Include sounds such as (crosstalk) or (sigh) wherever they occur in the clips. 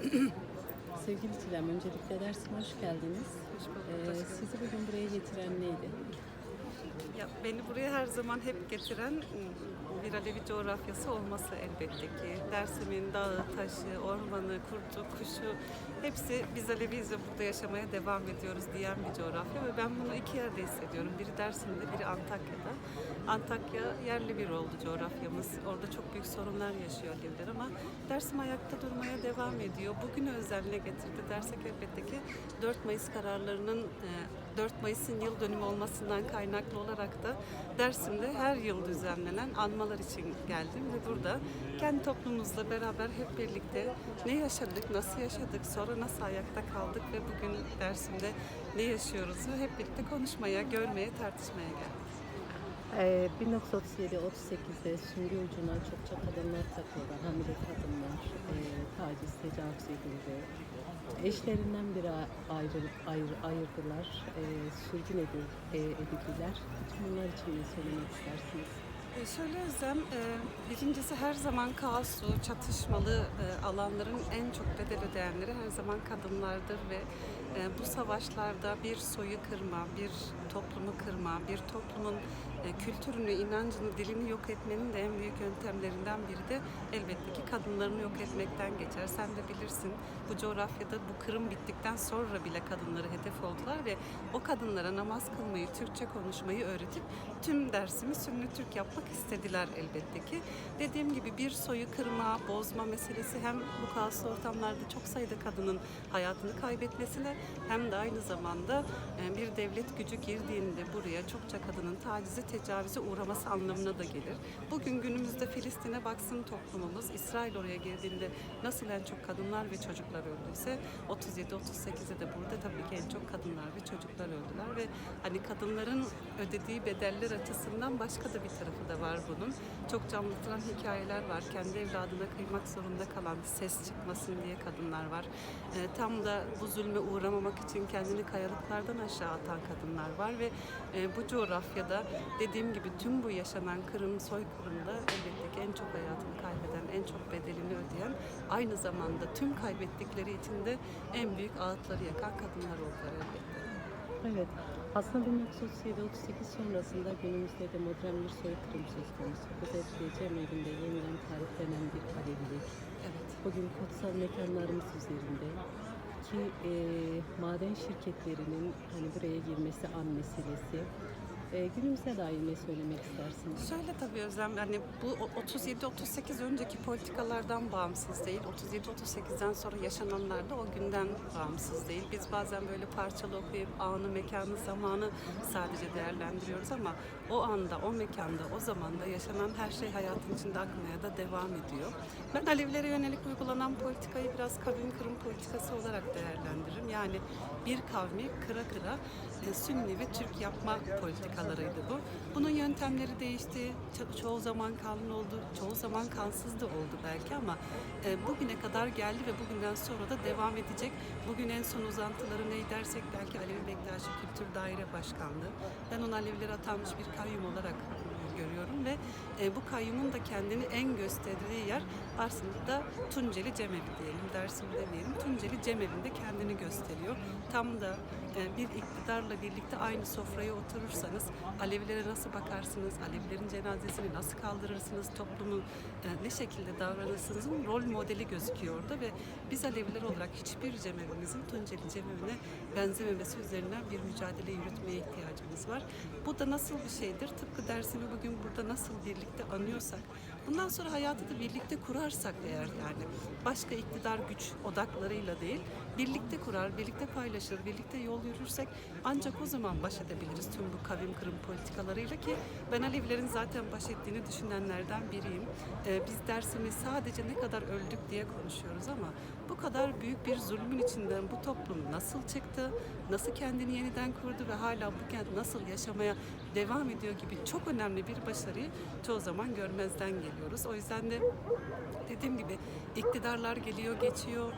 (clears throat) Sevgili Çilem, öncelikle dersime hoş geldiniz. Hoş bulduk, Ee, sizi bugün buraya getiren neydi? Ya beni buraya her zaman hep getiren ıı, bir Alevi coğrafyası olması elbette ki. Dersim'in dağı, taşı, ormanı, kurtu, kuşu hepsi biz Aleviyiz ve burada yaşamaya devam ediyoruz diyen bir coğrafya ve ben bunu iki yerde hissediyorum. Biri Dersim'de, biri Antakya'da. Antakya yerli bir oldu coğrafyamız. Orada çok büyük sorunlar yaşıyor Aleviler ama Dersim ayakta durmaya devam ediyor. Bugünü özelliğine getirdi dersek elbette ki 4 Mayıs kararlarının e, 4 Mayıs'ın yıl dönümü olmasından kaynaklı olarak da Dersim'de her yıl düzenlenen anmalar için geldim ve burada kendi toplumumuzla beraber hep birlikte ne yaşadık, nasıl yaşadık, sonra nasıl ayakta kaldık ve bugün Dersim'de ne yaşıyoruz hep birlikte konuşmaya, görmeye, tartışmaya geldik. Ee, 1937-38'de süngü ucuna çokça kadınlar takıldı. Hamile kadınlar e, taciz, tecavüz edildi. Eşlerinden biri ayrı, ayrı, ayırdılar. E, sürgün edil, e, edildiler. Bunlar için ne söylemek istersiniz? E, Şöyle Özlem, e, birincisi her zaman kaoslu, çatışmalı e, alanların en çok bedel ödeyenleri her zaman kadınlardır ve bu savaşlarda bir soyu kırma, bir toplumu kırma, bir toplumun e, kültürünü, inancını, dilini yok etmenin de en büyük yöntemlerinden biri de elbette ki kadınlarını yok etmekten geçer. Sen de bilirsin bu coğrafyada bu kırım bittikten sonra bile kadınları hedef oldular ve o kadınlara namaz kılmayı, Türkçe konuşmayı öğretip tüm dersimi Sünni Türk yapmak istediler elbette ki. Dediğim gibi bir soyu kırma, bozma meselesi hem bu kaoslu ortamlarda çok sayıda kadının hayatını kaybetmesine hem de aynı zamanda e, bir devlet gücü girdiğinde buraya çokça kadının tacize, tecavüze uğraması anlamına da gelir. Bugün günümüzde Filistin'e baksın toplumumuz, İsrail oraya girdiğinde nasıl en çok kadınlar ve çocuklar öldüyse 37-38'de de burada tabii ki en çok kadınlar ve çocuklar öldüler ve hani kadınların ödediği bedeller açısından başka da bir tarafı da var bunun. Çok canlıtıran hikayeler var. Kendi evladına kıymak zorunda kalan, ses çıkmasın diye kadınlar var. Ee, tam da bu zulme uğramamak için kendini kayalıklardan aşağı atan kadınlar var ve e, bu coğrafyada dediğim gibi tüm bu yaşanan kırım, soykırımda elbette ki en çok hayatını kaybeden, en çok bedelini ödeyen, aynı zamanda tüm kaybettikleri için de en büyük ağıtları yakan kadınlar oldular elbette. Evet, aslında 1937-38 sonrasında günümüzde de modern bir soykırım söz konusu. Özellikle Cemevinde yeniden tarihlenen bir Alevilik. Evet. Bugün kutsal mekanlarımız üzerinde ki e, maden şirketlerinin hani buraya girmesi an meselesi. E, günümüze dair ne söylemek istersiniz? Şöyle tabii Özlem, yani bu o- 37-38 önceki politikalardan bağımsız değil. 37-38'den sonra yaşananlar da o günden bağımsız değil. Biz bazen böyle parçalı okuyup anı, mekanı, zamanı sadece değerlendiriyoruz ama o anda, o mekanda, o zamanda yaşanan her şey hayatın içinde akmaya da devam ediyor. Ben Alevilere yönelik uygulanan politikayı biraz kavim kırım politikası olarak değerlendiririm. Yani bir kavmi kıra kıra e, Sünni ve Türk yapma politikalarıydı bu. Bunun yöntemleri değişti. Ço- çoğu zaman kanlı oldu, çoğu zaman kansız da oldu belki ama e, bugüne kadar geldi ve bugünden sonra da devam edecek. Bugün en son uzantıları ne dersek belki Alevi Bektaşi Kültür Daire Başkanlığı. Ben onu Alevilere atanmış bir kayyum olarak görüyorum ve e, bu kayyumun da kendini en gösterdiği yer aslında Tunceli Cemevi diyelim, Dersim demeyelim. Tunceli Cemevi'nde kendini gösteriyor. Tam da e, bir iktidarla birlikte aynı sofraya oturursanız Alevilere nasıl bakarsınız, Alevilerin cenazesini nasıl kaldırırsınız, toplumu e, ne şekilde davranırsınızın rol modeli gözüküyor orada ve biz Aleviler olarak hiçbir cemevimizin Tunceli Cemevi'ne benzememesi üzerinden bir mücadele yürütmeye ihtiyacımız var. Bu da nasıl bir şeydir? Tıpkı dersimi bugün burada nasıl birlikte anıyorsak, bundan sonra hayatı da birlikte kurarsak eğer yani başka iktidar güç odaklarıyla değil, birlikte kurar, birlikte paylaşır, birlikte yol yürürsek ancak o zaman baş edebiliriz tüm bu kavim kırım politikalarıyla ki ben Alevilerin zaten baş ettiğini düşünenlerden biriyim. Ee, biz dersimi sadece ne kadar öldük diye konuşuyoruz ama bu kadar büyük bir zulmün içinden bu toplum nasıl çıktı, nasıl kendini yeniden kurdu ve hala bu kent nasıl yaşamaya devam ediyor gibi çok önemli bir başarıyı çoğu zaman görmezden geliyoruz. O yüzden de dediğim gibi iktidarlar geliyor geçiyor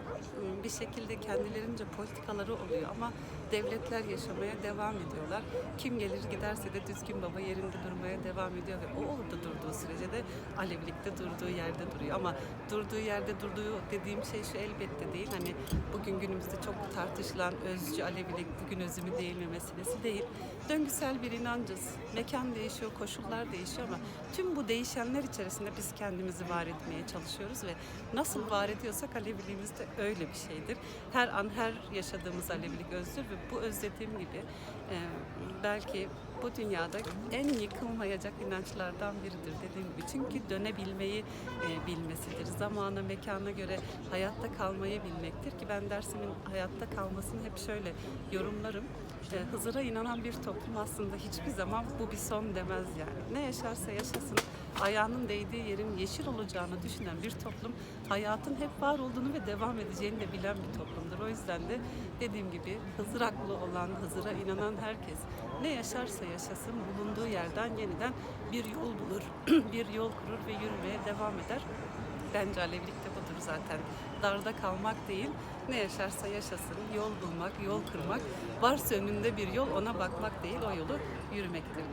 bir şekilde kendilerince politikaları oluyor ama devletler yaşamaya devam ediyorlar. Kim gelir giderse de düzgün baba yerinde durmaya devam ediyor ve o orada durduğu sürece de Alevilikte durduğu yerde duruyor ama durduğu yerde durduğu dediğim şey şu elbette değil. Hani bugün günümüzde çok tartışılan özcü Alevilik bugün özü mü değil mi meselesi değil. Döngüsel bir inancız. Mekan değişiyor, koşullar değişiyor ama tüm bu değişenler içerisinde biz kendimizi var etmeye çalışıyoruz ve nasıl var ediyorsak Aleviliğimiz de öyle bir şeydir. Her an her yaşadığımız Alevilik özdür ve bu öz dediğim gibi e, belki bu dünyada en yıkılmayacak inançlardan biridir dediğim gibi. Çünkü dönebilmeyi e, bilmesidir. Zamana, mekana göre hayatta kalmayı bilmektir ki ben dersimin hayatta kalmasını hep şöyle yorumlarım. E, Hızır'a inanan bir toplum aslında hiçbir zaman bu bir son demez yani. Ne yaşarsa yaşasın ayağının değdiği yerin yeşil olacağını düşünen bir toplum hayatın hep var olduğunu ve devam edeceğini de bilen bir toplumdur. O yüzden de dediğim gibi Hızır aklı olan, Hızır'a inanan herkes ne yaşarsa yaşasın bulunduğu yerden yeniden bir yol bulur, (clears throat) bir yol kurur ve yürümeye devam eder. Bence Alevilik de budur zaten. Darda kalmak değil, ne yaşarsa yaşasın, yol bulmak, yol kırmak, varsa önünde bir yol ona bakmak değil, o yolu yürümektir.